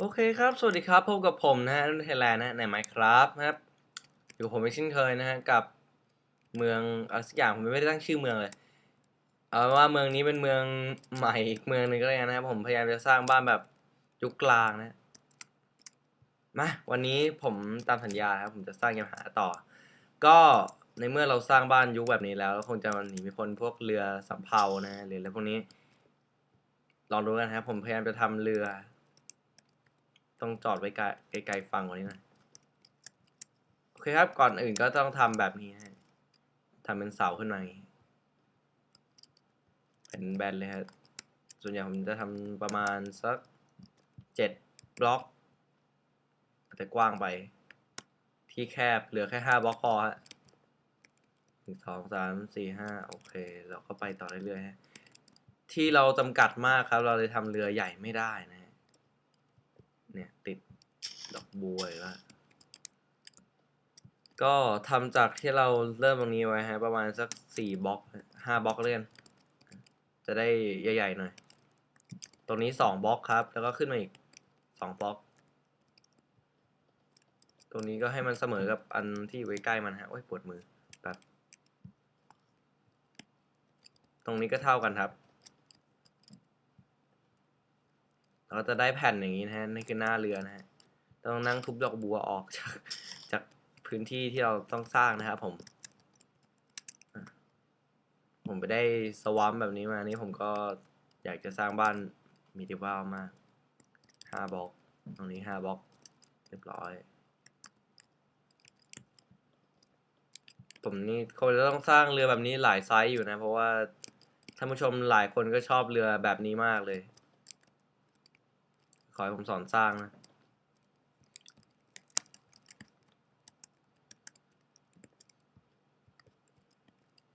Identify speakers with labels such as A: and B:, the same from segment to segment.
A: โอเคครับ สวัสดีครับ พบกับผมนะฮะรุ่นไทยแลนด์นะใน Minecraft นะครับ อยู่ผมอีกเช่นเคยนะฮะกับเมืองอะไรสักอย่างผมไม่ได้ตั้งชื่อเมืองเลย เอาว่าเมืองนี้เป็นเมืองใหม่อีกเมืองหนึ่งก็เลยกันนะครับผมพยายามจะสร้างบ้านแบบยุคกลางนะมาวันนี้ผมตามสัญญาครับผมจะสร้างยานพาต่อ ก็ในเมื่อเราสร้างบ้านยุคแบบนี้แล้วคงจะหนีไม่พ้นพวกเรือสำเภานะหรืออะไรพวกนี้ ลองดูกันนะครับผมพยายามจะทำเรือ ต้องจอดไว้ไกลไกลๆฝั่งกว่านี้นะโอเคครับก่อนอื่นก็ต้องทำแบบนี้ฮะทำเป็นเสาขึ้นมาเป็นแบนเลยครับส่วนใหญ่ผมจะทำประมาณสักเจ็ดบล็อกอาจจะกว้างไป ที่แคบเหลือแค่ห้าบล็อกพอฮะหนึ่งสองสามสี่ห้าโอเค เราก็ไปต่อเรื่อยๆฮะที่เราจำกัดมากครับ เราเลยทำเรือใหญ่ไม่ได้นะ เนี่ย ติดดอกบัวอีกแล้วก็ทำจากที่เราเริ่มตรงนี้ไว้ฮะประมาณสักสี่บล็อกห้าบล็อกเลื่อนจะได้ใหญ่ๆหน่อย ตรงนี้สองบล็อกครับ แล้วก็ขึ้นมาอีกสองบล็อก ตรงนี้ก็ให้มันเสมอกับอันที่อยู่ใกล้มันฮะโอ้ยปวดมือแบบตรงนี้ก็เท่ากันครับ เราจะได้แผ่นอย่างนี้นะฮะนี่คือหน้าเรือนะฮะต้องนั่งทุบดอกบัวออกจากจากพื้นที่ที่เราต้องสร้างนะครับผม ผมไปได้สวอมแบบนี้มานี่ผมก็อยากจะสร้างบ้านมีดิวาลมากห้าบล็อก ตรงนี้ห้าบล็อก เรียบร้อย ผมนี่คงจะต้องสร้างเรือแบบนี้หลายไซส์อยู่นะ เพราะว่าท่านผู้ชมหลายคนก็ชอบเรือแบบนี้มากเลย ขอให้ผมสอนสร้างนะ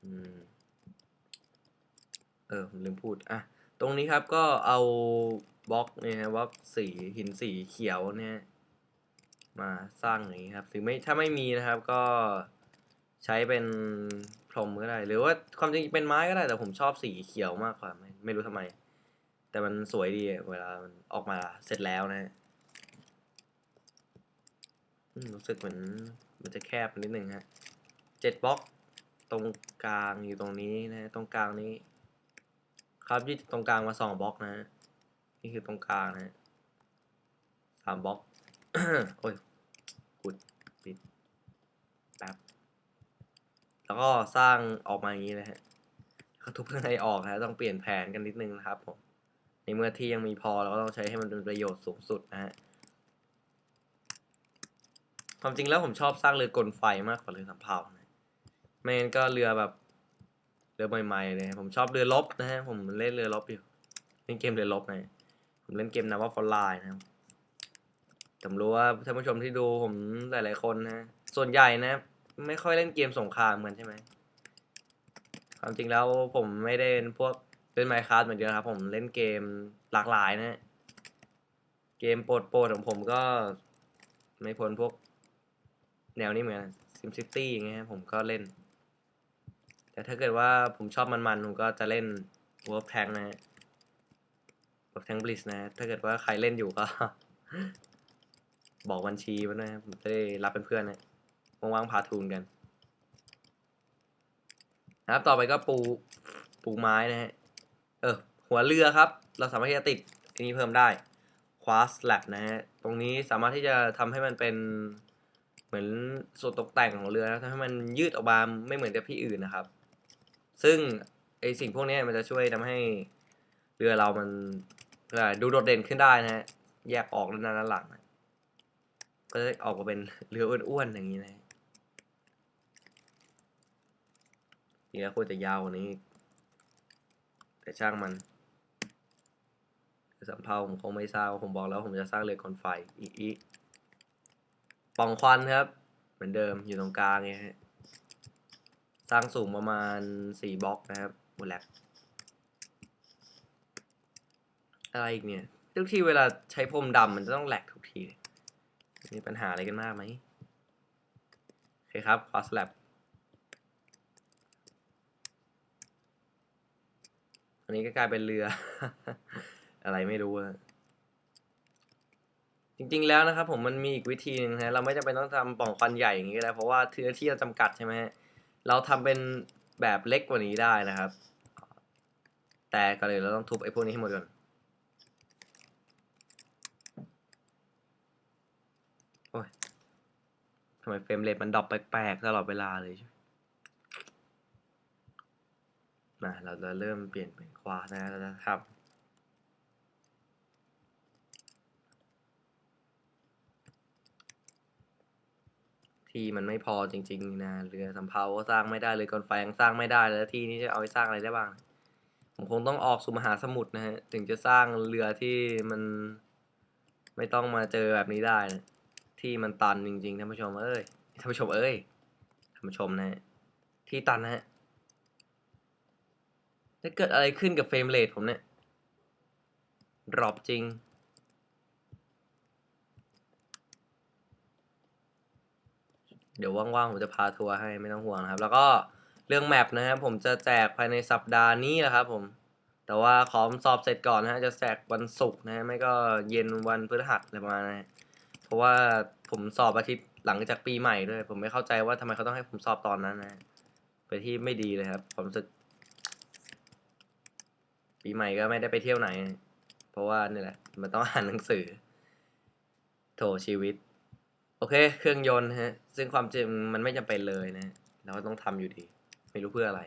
A: อเออ ผมลืมพูด อะ ตรงนี้ครับก็เอาบล็อกเนี่ยฮะบล็อกสีหินสีเขียวเนี่ย มาสร้างอย่างนี้ครับถึงไม่ถ้าไม่มีนะครับก็ใช้เป็นพรมก็ได้ หรือว่าความจริงเป็นไม้ก็ได้แต่ผมชอบสีเขียวมากกว่าไม่ไม่รู้ทำไม แต่มันสวยดีเวลามันออกมาเสร็จแล้วนะฮะรู้สึกเหมือนมันจะแคบนิดนึงฮะเจ็ดบล็อกตรงกลางอยู่ตรงนี้นะฮะตรงกลางนี้ ครับยืดตรงกลางมาสองบล็อกนะฮะนี่คือตรงกลางนะฮะสามบล็อกโอ้ยกุดปิดแป๊บแล้วก็สร้างออกมาอย่างนี้นะฮะแล้วก็ทุบข้างในออกนะต้องเปลี่ยนแผนกันนิดนึงนะครับผม ในเมื่อที่ยังมีพอเราก็ต้องใช้ให้มันเป็นประโยชน์สูงสุดนะฮะความจริงแล้วผมชอบสร้างเรือกลไฟมากกว่าเรือสำเภานะไม่งั้นก็เรือแบบเรือใหม่ๆเลยผมชอบเรือรบนะฮะผมเล่นเรือรบอยู่เล่นเกมเรือรบนะผมเล่นเกมนาว่าฟอลไลน์นะครับผมรู้ว่าท่านผู้ชมที่ดูผมหลายๆคนนะส่วนใหญ่นะ ไม่ค่อยเล่นเกมสงครามกันใช่ไหมความจริงแล้วผมไม่ได้เป็นพวก เล่นไมค์ค a f t เหมือนเดิมครับ ผมเล่นเกมหลากหลายนะฮะเกมโปรดๆของผมก็ ไม่พ้นพวก แนวนี้เหมือนซิมซิตี้อย่างเงี้ยผมก็เล่น แต่ถ้าเกิดว่าผมชอบมันๆ ผมก็จะเล่น World of Tank นะฮะ World of Tank Blitz นะ ถ้าเกิดว่าใครเล่นอยู่ก็ บอกบัญชีมาด้วยนะผมจะได้รับเป็นเพื่อนนะว่างๆพาทูนกันนะครับ ต่อไปก็ปู ปูไม้นะฮะ เออหัวเรือครับ เราสามารถที่จะติดอันนี้เพิ่มได้ควาสแลบนะฮะตรงนี้สามารถที่จะทำให้มันเป็นเหมือนส่วนตกแต่งของเรือนะทำให้มันยืดออกมาไม่เหมือนกับที่อื่นนะครับ ซึ่งไอสิ่งพวกนี้มันจะช่วยทำให้เรือเรามันดูโดดเด่นขึ้นได้นะฮะแยกออกด้านหน้าหลังนะก็จะออกมาเป็นเรืออ้วนๆอย่างนี้นะฮะจริงแล้ควรจะยาวกว่านี้ แต่ช่างมันสำเภาผมคงไม่ทราบผมบอกแล้วผมจะสร้างเรือกลไฟอีอีป่องควันครับ เหมือนเดิมอยู่ตรงกลางไงฮะสร้างสูงประมาณสี่บล็อกนะครับบนแลบอะไรอีกเนี่ย ทุกทีเวลาใช้พรมดำมันจะต้องแหลกทุกที มีปัญหาอะไรกันมากไหมโอเคครับคอสแลบ อันนี้ก็กลายเป็นเรือ อะไรไม่รู้อะจริงๆแล้วนะครับผมมันมีอีกวิธีหนึงนะเราไม่จำเป็นต้องทำปล่องควันใหญ่อย่างนี้ก็ได้เพราะว่าเนื้อที่เราจำกัดใช่ไหมเราทำเป็นแบบเล็กกว่านี้ได้นะครับ แต่ก่อนเลยเราต้องทุบไอ้พวกนี้ให้หมดก่อนโอ้ยทำไมเฟรมเรทมันดรอปแปลกๆตลอดเวลาเลยใช่ไห มาเราจะเริ่มเปลี่ยนเป็นควานะเราจะทำที่มันไม่พอจริงๆนะเรือสำเภาก็สร้างไม่ได้เลยกอนไฟยังสร้างไม่ได้แล้วที่นี้จะเอาไปสร้างอะไรได้บ้าง ผมคงต้องออกสู่มหาสมุทรนะฮะถึงจะสร้างเรือที่มันไม่ต้องมาเจอแบบนี้ได้นะที่มันตันจริงๆท่านผู้ชมเอ้ยท่านผู้ชมเอ้ยท่านผู้ชมนะฮะที่ตันนะฮะ จะเกิดอะไรขึ้นกับเฟรมเรทผมเนี่ยดรอปจริง เดี๋ยวว่างๆ ผมจะพาทัวร์ให้ไม่ต้องห่วงนะครับ แล้วก็เรื่องแมปนะครับผมจะแจกภายในสัปดาห์นี้แหละครับผม แต่ว่าขอสอบเสร็จก่อนนะฮะ จะแจกวันศุกร์นะฮะ ไม่ก็เย็นวันพฤหัสอะไรประมาณนั้นเพราะว่าผมสอบอาทิตย์หลังจากปีใหม่ด้วย ผมไม่เข้าใจว่าทำไมเขาต้องให้ผมสอบตอนนั้นนะ ไปที่ไม่ดีเลยครับ ผมรู้สึก ปีใหม่ก็ไม่ได้ไปเที่ยวไหน เพราะว่านี่แหละ มันต้องอ่านหนังสือ โถชีวิต โอเค เครื่องยนต์ฮะ ซึ่งความจริงมันไม่จำเป็นเลยนะเราก็ต้องทำอยู่ดี ไม่รู้เพื่ออะไร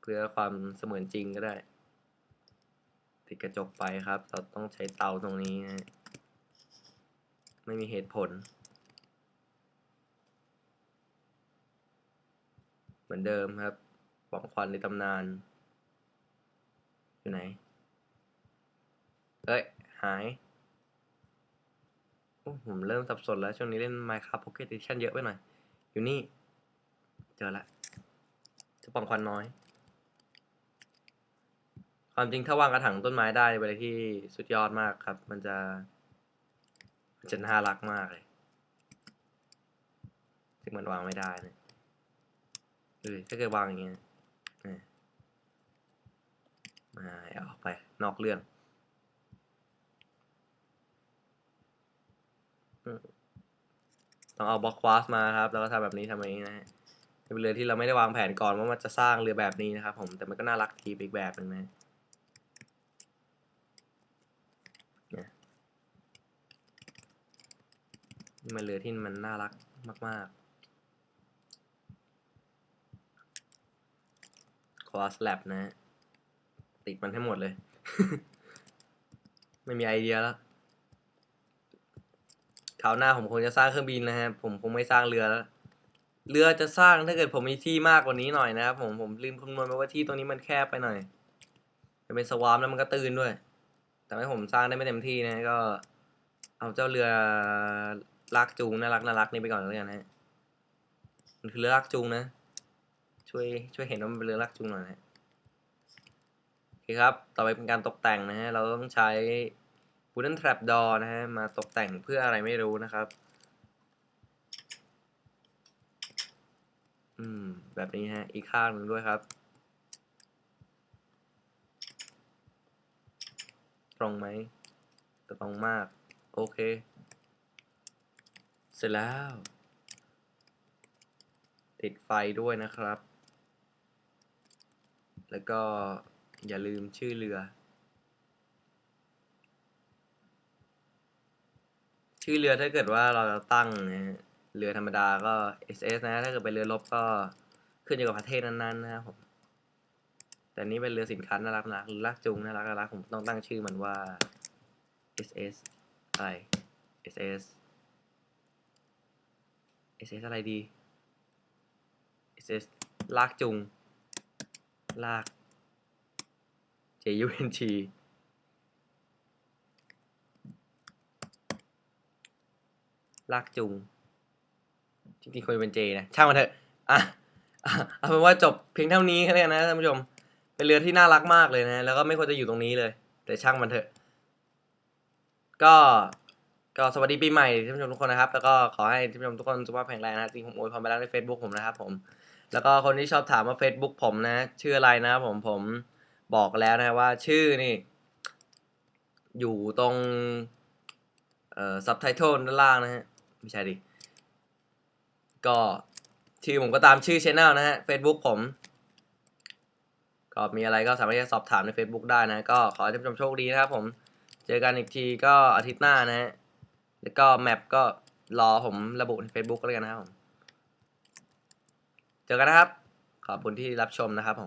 A: เพื่อความเสมือนจริงก็ได้ ติดกระจกไปครับ เราต้องใช้เตาตรงนี้นะไม่มีเหตุผล เหมือนเดิมครับปล่องควันในตำนาน อยู่ไหน เอ้ย หายโอ้ผมเริ่มสับสนแล้ว ช่วงนี้เล่น Minecraft Pocket Edition เยอะไปหน่อย อยู่นี่ เจอละจะปองควันน้อย ความจริงถ้าวางกระถางต้นไม้ได้เป็นอะไรที่สุดยอดมากครับ มันจะ มันจะน่ารักมากเลยซึ่งมันวางไม่ได้นะเออถ้าเกิดวางอย่างเงี้ย มาเอาอกไปนอกเรื่องต้องเอาบล็อกควาสมาครับ แล้วก็ทำแบบนี้ทำแบบนี้นะฮะเป็นเรือที่เราไม่ได้วางแผนก่อนว่ามันจะสร้างเรือแบบนี้นะครับ ผมแต่มันก็น่ารักทีอีกแบบหนึ่งนะนี่ยนี่มันเรือที่มันน่ารักมากๆควาสแลบนะฮะ ติดมันให้หมดเลย ไม่มีไอเดียแล้วคราวหน้าผมคงจะสร้างเครื่องบินนะฮะผมคงไม่สร้างเรือแล้ว เรือจะสร้างถ้าเกิดผมมีที่มากกว่านี้หน่อยนะครับผมผมลืมคำนวณไปว่าที่ตรงนี้มันแคบไปหน่อย จะเป็นสวามแล้วมันก็ตื่นด้วย แต่ให้ผมสร้างได้ไม่เต็มที่นะก็ เอาเจ้าเรือลากจูงน่ารักน่ารักนี่ไปก่อนแล้วกันนะฮะมันคือเรือลากจูงนะ ช่วยช่วยเห็นว่ามันเป็นเรือลากจูงหน่อยนะ คครับ ต่อไปเป็นการตกแต่งนะฮะ เราต้องใช้ wooden trap door นะฮะ มาตกแต่งเพื่ออะไรไม่รู้นะครับ อืม แบบนี้ฮะ อีกข้างหนึ่งด้วยครับ ตรงไหมตรงมาก โอเค เสร็จแล้ว ติดไฟด้วยนะครับ แล้วก็ อย่าลืมชื่อเรือ ชื่อเรือถ้าเกิดว่าเราจะตั้งนะเรือธรรมดาก็ SS นะ ถ้าเกิดเป็นเรือรบก็ขึ้นอยู่กับประเทศนั้นๆนะครับผม แต่นี้เป็นเรือสินค้าน่ารักนะรือลากจูงน่ารักน่ารักผมต้องตั้งชื่อมันว่า SS อะไร SS SS อะไรดี SS ลากจูงลาก JUNT ลากจูงจริงๆควรจะเป็นเจนะ ช่างมันเถอะอะเอาเป็นว่าจบเพียงเท่านี้แค่นี้นะท่านผู้ชม เป็นเรือที่น่ารักมากเลยนะ แล้วก็ไม่ควรจะอยู่ตรงนี้เลย แต่ช่างมันเถอะ ก็ก็สวัสดีปีใหม่ท่านผู้ชมทุกคนนะครับ แล้วก็ขอให้ท่านผู้ชมทุกคนสุขภาพแข็งแรงนะจริงผมอวยพรไปแล้วใน Facebook ผมนะครับผม แล้วก็คนที่ชอบถามว่า Facebook ผมนะ ชื่ออะไรนะครับผมผม บอกแล้วนะว่าชื่อนี่ อยู่ตรงเอ่อซับไตเติลด้านล่างนะฮะ ไม่ใช่ดิ ก็ชื่อผมก็ตามชื่อช anel นะฮะ Facebook ผม ก็มีอะไรก็สามารถที่จะสอบถามใน Facebook ได้นะ ก็ขอให้ท่านผู้ชมโชคดีนะครับผม เจอกันอีกทีก็อาทิตย์หน้านะฮะ แล้วก็แมปก็รอผมระบุใน Facebook ก็แล้วกันนะครับผม เจอกันนะครับ ขอบคุณที่รับชมนะครับผ